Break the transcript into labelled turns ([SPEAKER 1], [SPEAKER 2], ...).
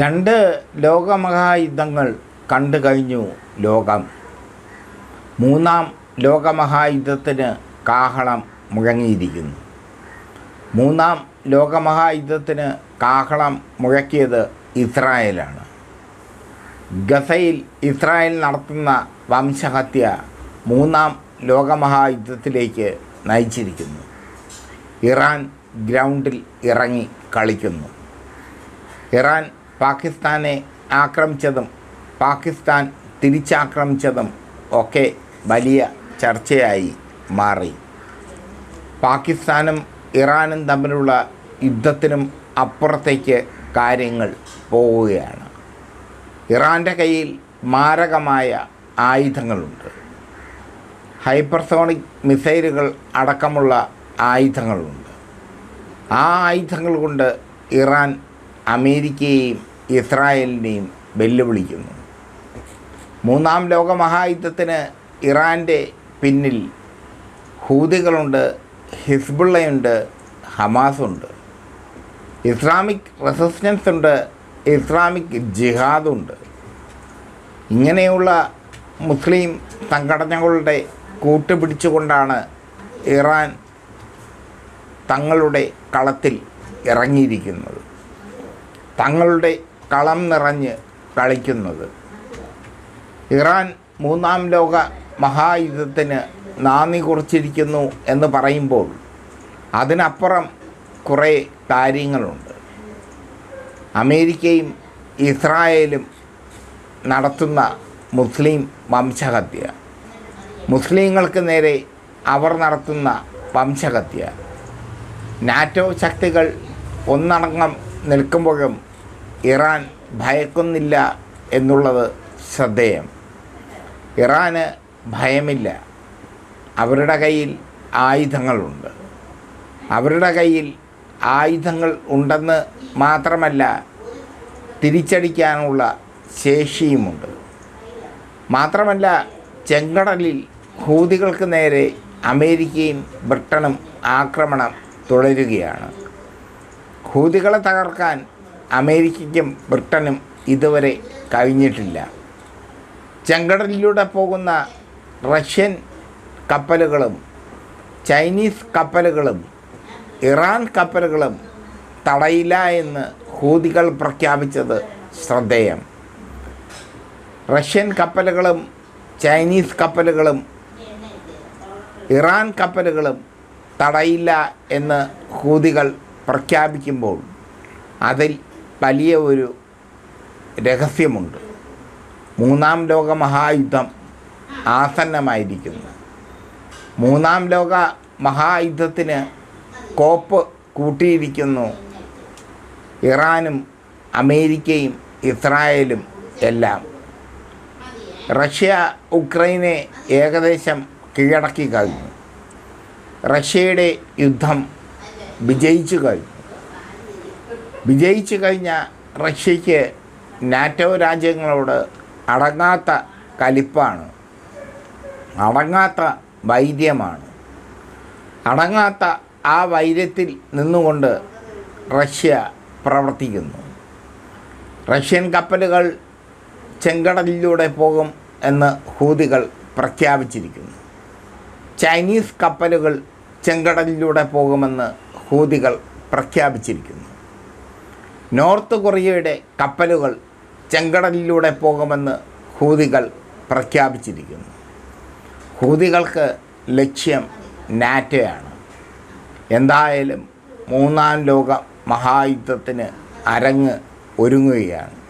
[SPEAKER 1] രണ്ട് ലോകമഹായുദ്ധങ്ങൾ കണ്ടു കഴിഞ്ഞു ലോകം. മൂന്നാം ലോകമഹായുദ്ധത്തിന് കാഹളം മുഴങ്ങിയിരിക്കുന്നു. മൂന്നാം ലോകമഹായുദ്ധത്തിന് കാഹളം മുഴക്കിയത് ഇസ്രായേലാണ്. ഗസയിൽ ഇസ്രായേൽ നടത്തുന്ന വംശഹത്യ മൂന്നാം ലോകമഹായുദ്ധത്തിലേക്ക് നയിച്ചിരിക്കുന്നു. ഇറാൻ ഗ്രൗണ്ടിൽ ഇറങ്ങി കളിക്കുന്നു. ഇറാൻ പാകിസ്ഥാനെ ആക്രമിച്ചതും പാകിസ്ഥാൻ തിരിച്ചാക്രമിച്ചതും ഒക്കെ വലിയ ചർച്ചയായി മാറി. പാകിസ്ഥാനും ഇറാനും തമ്മിലുള്ള യുദ്ധത്തിനും അപ്പുറത്തേക്ക് കാര്യങ്ങൾ പോവുകയാണ്. ഇറാന്റെ കയ്യിൽ മാരകമായ ആയുധങ്ങളുണ്ട്. ഹൈപ്പർസോണിക് മിസൈലുകൾ അടക്കമുള്ള ആയുധങ്ങളുണ്ട്. ആ ആയുധങ്ങൾ കൊണ്ട് ഇറാൻ അമേരിക്കയെയും ഇസ്രായേലിനെയും വെല്ലുവിളിക്കുന്നു. മൂന്നാം ലോക മഹായുദ്ധത്തിന് ഇറാന്റെ പിന്നിൽ ഹൂതികളുണ്ട് ഹിസ്ബുള്ളയുണ്ട് ഹമാസുണ്ട്. ഇസ്ലാമിക് റെസിസ്റ്റൻസ് ഉണ്ട് ഇസ്ലാമിക് ജിഹാദുണ്ട്. ഇങ്ങനെയുള്ള മുസ്ലിം സംഘടനകളുടെ കൂട്ടുപിടിച്ചുകൊണ്ടാണ് ഇറാൻ തങ്ങളുടെ കളത്തിൽ ഇറങ്ങിയിരിക്കുന്നത്. തങ്ങളുടെ കളം നിറഞ്ഞ് കളിക്കുന്നത്. ഇറാൻ മൂന്നാം ലോക മഹായുദ്ധത്തിന് നാന്ദി കുറിച്ചിരിക്കുന്നു എന്ന് പറയുമ്പോൾ അതിനപ്പുറം കുറേ കാര്യങ്ങളുണ്ട്. അമേരിക്കയും ഇസ്രായേലും നടത്തുന്ന മുസ്ലിം വംശഹത്യ. മുസ്ലിങ്ങൾക്ക് നേരെ അവർ നടത്തുന്ന വംശഹത്യ. നാറ്റോ ശക്തികൾ ഒന്നടങ്കം നിൽക്കുമ്പോഴും ഇറാൻ ഭയക്കുന്നില്ല എന്നുള്ളത് ശ്രദ്ധേയം. ഇറാന് ഭയമില്ല. അവരുടെ കയ്യിൽ ആയുധങ്ങളുണ്ട്. അവരുടെ കയ്യിൽ ആയുധങ്ങൾ ഉണ്ടെന്ന് മാത്രമല്ല തിരിച്ചടിക്കാനുള്ള ശേഷിയുമുണ്ട്. മാത്രമല്ല ചെങ്കടലിൽ ഹൂതികൾക്ക് നേരെ അമേരിക്കയും ബ്രിട്ടനും ആക്രമണം തുടരുകയാണ്. ഹൂതികളെ തകർക്കാൻ അമേരിക്കയ്ക്കും ബ്രിട്ടനും ഇതുവരെ കഴിഞ്ഞിട്ടില്ല. ചെങ്കടലിലൂടെ പോകുന്ന റഷ്യൻ കപ്പലുകളും ചൈനീസ് കപ്പലുകളും ഇറാൻ കപ്പലുകളും തടയില്ല എന്ന് ഹൂതികൾ പ്രഖ്യാപിച്ചത് ശ്രദ്ധേയം. റഷ്യൻ കപ്പലുകളും ചൈനീസ് കപ്പലുകളും ഇറാൻ കപ്പലുകളും തടയില്ല എന്ന് ഹൂതികൾ പ്രഖ്യാപിക്കുമ്പോൾ അതിൽ വലിയ ഒരു രഹസ്യമുണ്ട്. മൂന്നാം ലോക മഹായുദ്ധം ആസന്നമായിരിക്കുന്നു. മൂന്നാം ലോക മഹായുദ്ധത്തിന് കോപ്പ് കൂട്ടിയിരിക്കുന്നു ഇറാനും അമേരിക്കയും ഇസ്രായേലും എല്ലാം. റഷ്യ ഉക്രൈനെ ഏകദേശം കീഴടക്കി കഴിഞ്ഞു. റഷ്യയുടെ യുദ്ധം വിജയിച്ചു കഴിഞ്ഞു. വിജയിച്ചു കഴിഞ്ഞ റഷ്യയ്ക്ക് നാറ്റോ രാജ്യങ്ങളോട് അടങ്ങാത്ത കലിപ്പാണ്. അടങ്ങാത്ത വൈര്യമാണ് അടങ്ങാത്ത ആ വൈര്യത്തിൽ നിന്നുകൊണ്ട് റഷ്യ പ്രവർത്തിക്കുന്നു. റഷ്യൻ കപ്പലുകൾ ചെങ്കടലിലൂടെ പോകും എന്ന് ഹൂതികൾ പ്രഖ്യാപിച്ചിരിക്കുന്നു. ചൈനീസ് കപ്പലുകൾ ചെങ്കടലിലൂടെ പോകുമെന്ന് ഹൂതികൾ പ്രഖ്യാപിച്ചിരിക്കുന്നു. നോർത്ത് കൊറിയയുടെ കപ്പലുകൾ ചെങ്കടലിലൂടെ പോകുമെന്ന് ഹൂതികൾ പ്രഖ്യാപിച്ചിരിക്കുന്നു. ഹൂതികൾക്ക് ലക്ഷ്യം നാറ്റയാണ്. എന്തായാലും മൂന്നാം ലോക മഹായുദ്ധത്തിന് അരങ്ങ് ഒരുങ്ങുകയാണ്.